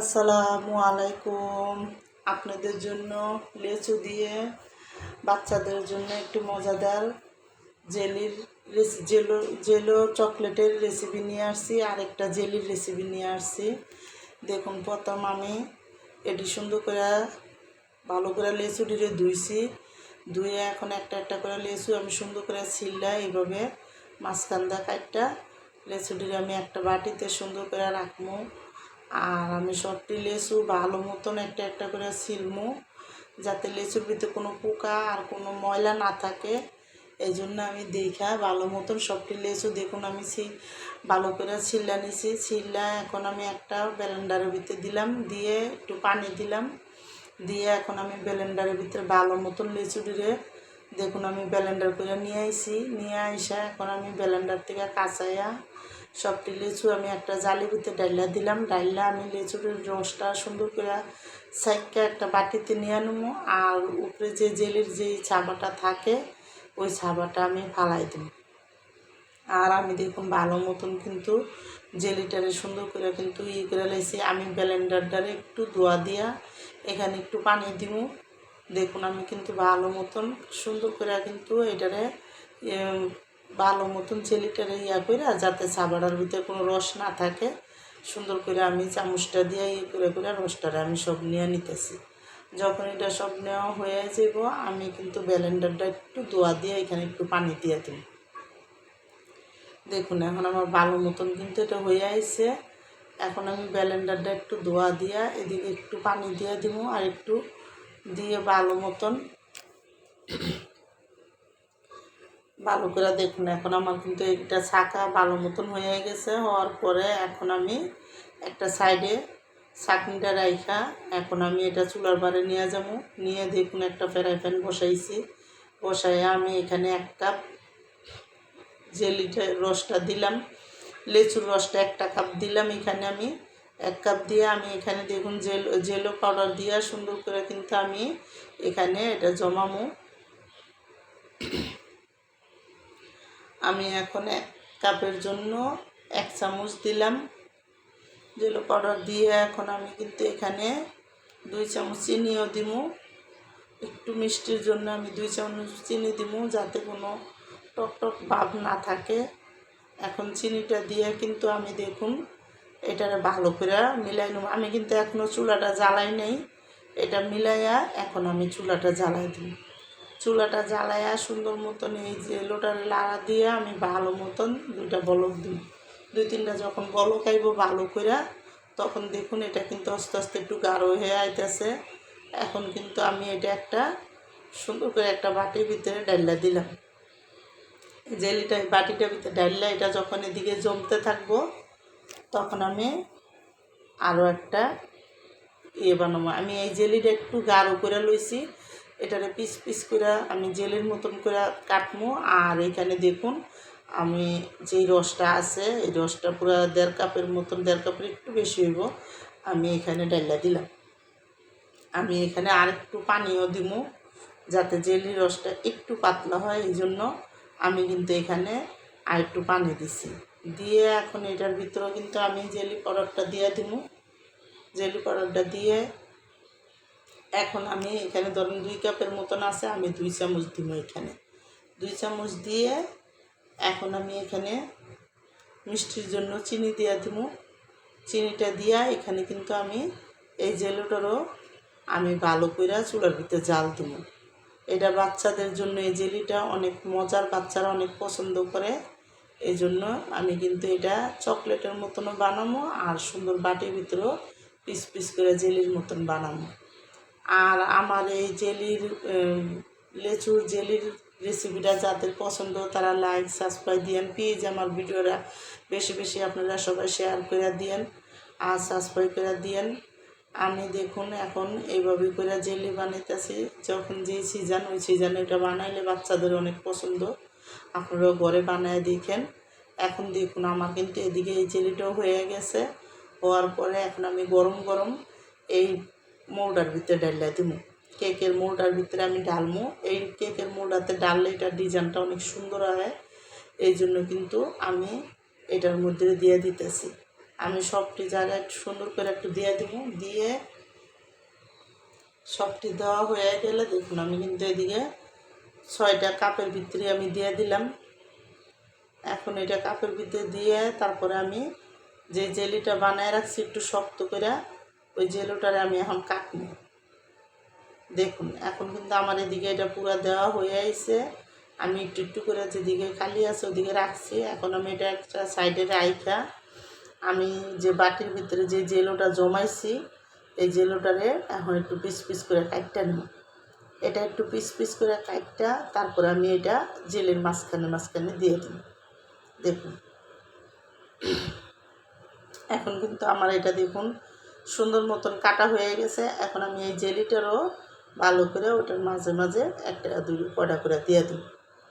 আসসালামু আলাইকুম। আপনাদের জন্য লেচু দিয়ে বাচ্চাদের জন্য একটু মজাদার জেলির রেসি, জেলো জেলো চকলেটের রেসিপি নিয়ে আসছি আর একটা জেলির রেসিপি নিয়ে আসছি। দেখুন, প্রথম আমি এটি সুন্দর করে, ভালো করে লেচুটিরে ধুইছি। ধুয়ে এখন একটা একটা করে লেচু আমি সুন্দর করে ছিললা, এইভাবে মাঝখানটা কাটটা লেচুটিরে আমি একটা বাটিতে সুন্দর করে রাখব। আর আমি সবটি লেচু ভালো মতন একটা একটা করে ছিলমু, যাতে লেচুর ভিতরে কোনো পোকা আর কোনো ময়লা না থাকে। এই জন্য আমি দেখা ভালো মতন সবটি লেচু দেখুন, আমি ছি ভালো করে ছিল্লা নিছি। ছিল্লা এখন আমি একটা ব্লেন্ডারের ভিতরে দিলাম, দিয়ে একটু পানি দিলাম। দিয়ে এখন আমি ব্লেন্ডারের ভিতরে ভালো মতন লেচু দিয়ে দেখুন, আমি ব্লেন্ডার করে নিয়ে আইছি। নিয়ে আইসা এখন আমি ব্লেন্ডার থেকে কাঁচাইয়া সবটি লিচু আমি একটা জালি ভিতরে ডাইলা দিলাম। ডাইলা আমি লিচুর রসটা সুন্দর করে সাইডকে একটা বাটিতে নিয়ে নেব আর উপরে যে জেলির যে ছাবাটা থাকে, ওই ছাবাটা আমি ফালাই দেব। আর আমি দেখুন ভালো মতন কিন্তু জেলিটারে সুন্দর করে কিন্তু ই করে লাইছি। আমি ব্লেন্ডারটারে একটু ধোয়া দিয়া এখানে একটু পানি দিব। দেখুন আমি কিন্তু ভালো মতন সুন্দর করে কিন্তু এটারে ভালো মতন চেলিটারে ইয়া করে যাতে সাবাড়ার ভিতরে কোনো রস না থাকে, সুন্দর করে আমি চামচটা দিয়ে ইয়ে করে করে রসটারে আমি সব নিয়ে নিতেছি। যখন এটা সব নেওয়া হয়ে যাব আমি কিন্তু ব্যালেন্ডারটা একটু দোয়া দিয়ে এখানে একটু পানি দিয়ে দিই দেখুন, এখন আমার ভালো মতন কিন্তু এটা হয়ে আইছে। এখন আমি ব্যালেন্ডারটা একটু দোয়া দিয়া এদিকে একটু পানি দিয়ে দিব আর একটু দিয়ে ভালো মতন ভালো করে দেখুন, এখন আমার কিন্তু এটা ছাকা ভালো মতন হয়ে গেছে, হওয়ার পরে এখন আমি একটা সাইডে চাটনিটা রাইখা, এখন আমি এটা চুলার বারে নিয়ে যাব। নিয়ে দেখুন একটা ফ্রাই প্যান বসাইছি বসাইয়া আমি এখানে এক কাপ জেলিটা রসটা দিলাম, লেচুর রসটা একটা কাপ দিলাম এখানে আমি, এক কাপ দিয়ে আমি এখানে দেখুন জেল, জেলো পাউডার দিয়ে সুন্দর করে কিন্তু আমি এখানে এটা জমামো আমি এখন এক কাপের জন্য এক চামচ দিলাম। জেলো পাউডার দিয়ে এখন আমি কিন্তু এখানে দুই চামচ চিনিও দিব একটু মিষ্টির জন্য আমি দুই চামচ চিনি দিব যাতে কোনো টক টক ভাব না থাকে। এখন চিনিটা দিয়ে কিন্তু আমি দেখুন এটারে ভালো করে মিলাই নেব আমি কিন্তু এখনও চুলাটা জ্বালাই নেই। এটা মিলাইয়া এখন আমি চুলাটা জ্বালাই দিই চুলাটা জ্বালায়া সুন্দর মতন এই যে লোটার লাড়া দিয়ে আমি ভালো মতন দুইটা বলক দিই। দুই তিনটা যখন বলক আইব ভালো করে তখন দেখুন এটা কিন্তু আস্তে আস্তে একটু গাঢ় হয়ে আইতেছে। এখন কিন্তু আমি এটা একটা সুন্দর করে একটা বাটির ভিতরে ডাইলা দিলাম। জেলিটা বাটিটার ভিতরে ডাইলা এটা যখন এদিকে জমতে থাকব, তখন আমি আরও একটা ইয়ে বানাবো। আমি এই জেলিটা একটু গাঢ় করে লইছি। এটারে পিস পিস করে আমি জেলের মতন করে কাটবো আর এখানে দেখুন, আমি যেই রসটা আছে, এই রসটা পুরো দেড় কাপের মতন, দেড় কাপের একটু বেশি হইব, আমি এখানে ডাইলা দিলাম। আমি এখানে আর একটু পানিও দিব যাতে জেলির রসটা একটু পাতলা হয়, এই জন্য আমি কিন্তু এখানে আর একটু পানি দিছি। দিয়ে এখন এটার ভিতরেও কিন্তু আমি জেলি পাউডারটা দিয়ে দিব জেলি পাউডারটা দিয়ে এখন আমি এখানে ধরুন দুই কাপের মতন আছে, আমি দুই চামচ দিব এখানে। দুই চামচ দিয়ে এখন আমি এখানে মিষ্টির জন্য চিনি দিয়ে দিব। চিনিটা দিয়া এখানে কিন্তু আমি এই জেলোটারও আমি ভালো করে চুলার ভিতরে জাল দিব। এটা বাচ্চাদের জন্য এই জেলিটা অনেক মজার, বাচ্চারা অনেক পছন্দ করে। এই জন্য আমি কিন্তু এটা চকলেটের মতনও বানাবো আর সুন্দর বাটির ভিতরেও পিস পিস করে জেলির মতন বানাবো আর আমার এই জেলির লেচুর জেলির রেসিপিটা যাদের পছন্দ, তারা লাইক সাবস্ক্রাইব দিয়েন। প্লিজ আমার ভিডিওটা বেশি বেশি আপনারা সবাই শেয়ার করে দিয়েন আর সাবস্ক্রাইব করে দিয়েন। আমি দেখুন এখন এইভাবে করে জেলি বানাইতেছি। যখন যেই সিজন ওই সিজনে এটা বানাইলে বাচ্চাদের অনেক পছন্দ। আপনারাও ঘরে বানায় দেখেন। এখন দেখুন আমার কিন্তু এদিকে এই জেলিটাও হয়ে গেছে। হওয়ার পরে এখন আমি গরম গরম এই মৌডার ভিতরে ডাল্লা দিব কেকের মৌডার ভিতরে আমি ডালমো এই কেকের মৌডাতে ডাললে এটার ডিজাইনটা অনেক সুন্দর হয়। এই জন্য কিন্তু আমি এটার মধ্যে দিয়ে দিতেছি। আমি সবটি জায়গায় সুন্দর করে একটু দিয়ে দিব দিয়ে সবটি দেওয়া হয়ে গেলে দেখুন, আমি কিন্তু এদিকে ছয়টা কাপের ভিতরে আমি দিয়ে দিলাম। এখন এটা কাপের ভিতরে দিয়ে তারপরে আমি যে জেলিটা বানায় রাখছি একটু শক্ত করে ওই জেলোটারে আমি এখন কাটবো। দেখুন, এখন কিন্তু আমার এদিকে এটা পুরো দেওয়া হয়ে আইছে। আমি একটু একটু করে যেদিকে খালি আছে ওদিকে রাখছি। এখন আমি এটা একটা সাইডে রাইখা। আমি যে বাটির ভিতরে যে জেলোটা জমাইছি, এই জেলোটারে এখন একটু পিস পিস করে কাটটা নেব। এটা একটু পিস পিস করে কাটটা তারপরে আমি এটা জেলের মাঝখানে মাঝখানে দিয়ে দিই দেখুন। এখন কিন্তু আমার এটা দেখুন সুন্দর মতন কাটা হয়ে গেছে। এখন আমি এই জেলিটারও ভালো করে ওটার মাঝে মাঝে একটা দুই কটা করে দিয়ে দিই,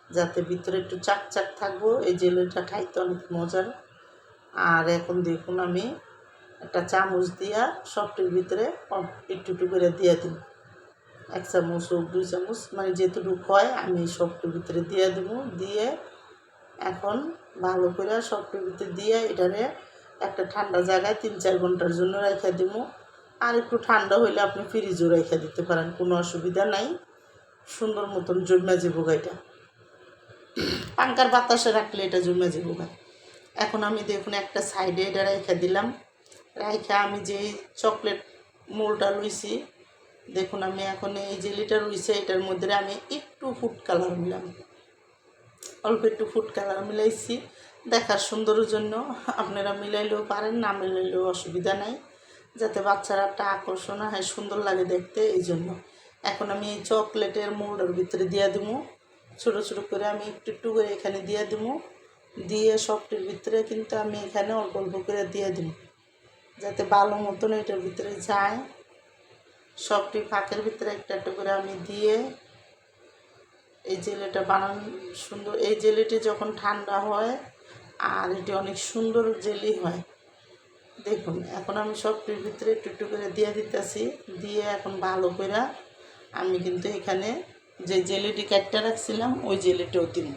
যাতে ভিতরে একটু চাক চাক থাকব। এই জেলিটা খাইতে অনেক মজার। আর এখন দেখুন আমি একটা চামচ দিয়া সবটির ভিতরে একটু একটু করে দিয়ে দিই। এক চামচ হোক, দুই চামচ মানে যেটুকু হয় আমি সবটির ভিতরে দিয়ে দেবো। দিয়ে এখন ভালো করে সবটির ভিতরে দিয়ে এটারে একটা ঠান্ডা জায়গায় তিন চার ঘণ্টার জন্য রেখে দিব আর একটু ঠান্ডা হইলে আপনি ফ্রিজও রেখে দিতে পারেন, কোনো অসুবিধা নাই। সুন্দর মতন জমে যাব এটা পাঙ্কার বাতাসে রাখলে এটা জমে যাব গা এখন আমি দেখুন একটা সাইডে এটা রেখে দিলাম। রেখে আমি যেই চকলেট মোলটা লইছি, দেখুন আমি এখন এই জেলিটা রইছে এটার মধ্যে আমি একটু ফুড কালার মিলাম। অল্প একটু ফুড কালার মিলাইছি। দেখার সুন্দরের জন্য আপনারা মিলাইলেও পারেন, না মিলাইলেও অসুবিধা নাই। যাতে বাচ্চারা একটা আকর্ষণ হয়, সুন্দর লাগে দেখতে, এই জন্য। এখন আমি এই চকলেটের মোল্ডের ভিতরে দিয়ে দেবো। ছোটো ছোটো করে আমি একটু একটু করে এখানে দিয়ে দেবো। দিয়ে সবটির ভিতরে কিন্তু আমি এখানে অল্প অল্প করে দিয়ে দিব। যাতে ভালো মতন এটার ভিতরে যায়। সবটি ফাঁকের ভিতরে একটা একটা করে আমি দিয়ে এই জেলেটা বানান সুন্দর। এই জেলেটি যখন ঠান্ডা হয় আর এটি অনেক সুন্দর জেলি হয়। দেখুন, এখন আমি সবটির ভিতরে একটু একটু করে দিয়ে দিতেছি। দিয়ে এখন ভালো করে আমি কিন্তু এখানে যে জেলিটি কাটটা রাখছিলাম, ওই জেলিটাও দিব।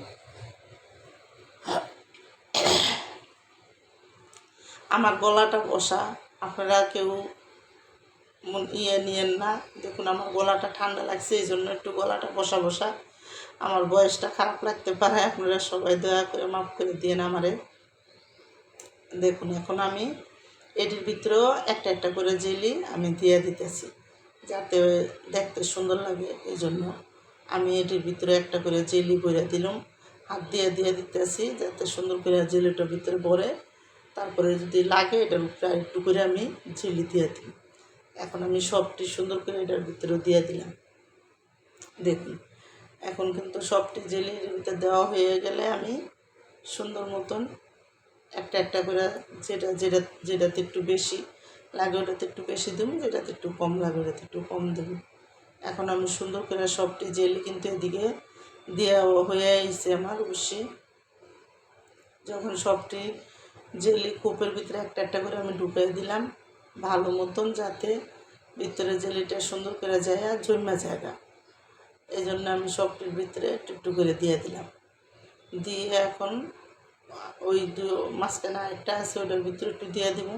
আমার গলাটা বসা। আপনারা কেউ ইয়ে নিয়েন না। দেখুন, আমার গলাটা ঠান্ডা লাগছে, এই জন্য একটু গলাটা বসা বসা। আমার বয়সটা খারাপ লাগতে পারে, আপনারা সবাই দয়া করে মাফ করে দিয়েন আমারে। দেখুন, এখন আমি এটির ভিতরেও একটা একটা করে জেলি আমি দিয়ে দিতেছি, যাতে দেখতে সুন্দর লাগে এই জন্য আমি এটির ভিতরে একটা করে জেলি ভরে দিলাম, হাত দিয়ে দিয়ে দিতেছি, যাতে সুন্দর করে জেলিটার ভিতরে ভরে, তারপরে যদি লাগে এটার উপরে একটু করে আমি জেলি দিয়ে দিই। এখন আমি সবটি সুন্দর করে এটার ভিতরে দিয়ে দিলাম। দেখুন এখন কিন্তু সবটি জেলির ভিতরে দেওয়া হয়ে গেলে আমি সুন্দর মতন একটা একটা করে যেটা যেটা, যেটাতে একটু বেশি লাগে ওটাতে একটু বেশি দেবো, যেটাতে একটু কম লাগে ওটাতে একটু কম দেবো। এখন আমি সুন্দর করে সবটি জেলি কিন্তু এদিকে দেওয়া হয়ে আইছে আমার অবশ্যই যখন সবটি জেলি কোপের ভিতরে একটা একটা করে আমি ঢুকিয়ে দিলাম, ভালো মতন যাতে ভিতরে জেলিটা সুন্দর করে যায় আর জমা জায়গা। এই জন্য আমি সবটির ভিতরে একটু একটু করে দিয়ে দিলাম। দিয়ে এখন ওই দু মাঝখানে একটা আছে, ওটার ভিতরে একটু দিয়ে দিব।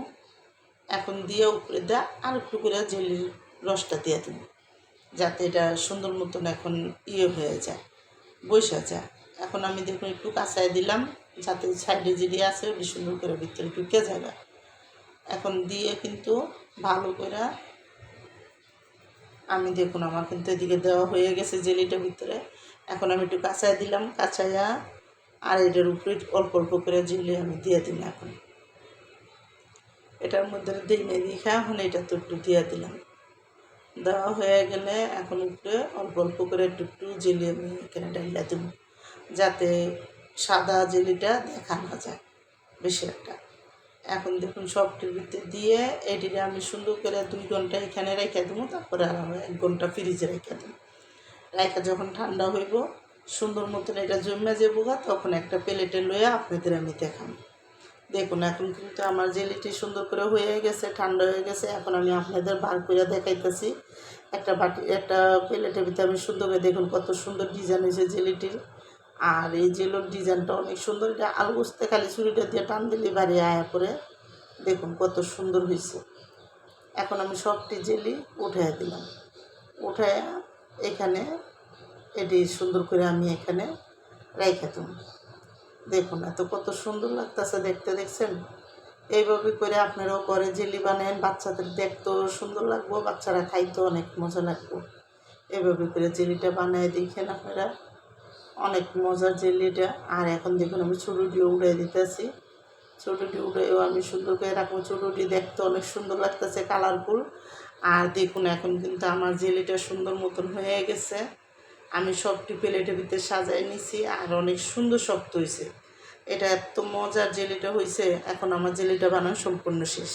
এখন দিয়ে উপরে দেয়া আর একটু করে জেলির রসটা দিয়ে দিব, যাতে এটা সুন্দর মতন এখন ইয়ে হয়ে যায়, বসে যায়। এখন আমি দেখুন একটু কাঁচায় দিলাম, যাতে সাইডে যেটি আছে, ওটি সুন্দর করে ভিতরে ঢুকে যাবে। এখন দিয়ে কিন্তু ভালো করে আমি দেখুন, আমার কিন্তু এদিকে দেওয়া হয়ে গেছে জেলিটার ভিতরে। এখন আমি একটু কাঁচায় দিলাম, কাঁচাইয়া আর এটার উপরে অল্প অল্প করে জেলি আমি দিয়ে দিলাম এখন। এটার মধ্যে দিই নেই দেখে এখন এটা তো একটু দিয়ে দিলাম। দেওয়া হয়ে গেলে এখন উপরে অল্প অল্প করে একটু একটু জেলি আমি এখানে ডালিয়ে দেব যাতে সাদা জেলিটা দেখা না যায়, বেশি একটা। এখন দেখুন সবটির ভিতরে দিয়ে এটিকে আমি সুন্দর করে দুই ঘণ্টা এখানে রেখে দেবো, তারপরে আর আমি এক ঘণ্টা ফ্রিজে রেখে দেবো। রেখে যখন ঠান্ডা হইব, সুন্দর মতন এটা জমে যাব গা, তখন একটা প্লেটে লয়ে আপনাদের আমি দেখাম দেখুন, এখন কিন্তু আমার জেলিটি সুন্দর করে হয়ে গেছে, ঠান্ডা হয়ে গেছে, এখন আমি আপনাদের বার করে দেখাইতেছি। একটা বাটি একটা প্লেটের ভিতরে আমি সুন্দর করে দেখুন কত সুন্দর ডিজাইন হয়েছে জেলিটির। আর এই জেলোর ডিজাইনটা অনেক সুন্দর, এটা আলু বসতে খালি ছুরিটা দিয়ে টান দিলে বাড়ি আয়া করে দেখুন কত সুন্দর হয়েছে এখন আমি সবটি জেলি উঠাই দিলাম। উঠে এখানে এটি সুন্দর করে আমি এখানে রেখে দেবো। দেখুন এত কত সুন্দর লাগতেছে দেখতে, দেখছেন? এইভাবে করে আপনারাও করে জেলি বানান বাচ্চাদের দেখতেও সুন্দর লাগবো, বাচ্চারা খাইতেও অনেক মজা লাগবো। এভাবে করে জেলিটা বানায় দেখেন আপনারা। অনেক মজার জেলিটা আর এখন দেখুন আমি চুরুটি উড়ে দিতেছি। চুরুটি উড়েও আমি সুন্দর করে রাখব। চুরুটি দেখতে অনেক সুন্দর লাগতেছে কালারফুল আর দেখুন এখন কিন্তু আমার জেলিটা সুন্দর মতন হয়ে গেছে। আমি সবটি প্লেটের ভিতরে সাজাই নিছি আর অনেক সুন্দর শক্ত হয়েছে এটা এত মজার জেলিটা হয়েছে এখন আমার জেলিটা বানানো সম্পূর্ণ শেষ।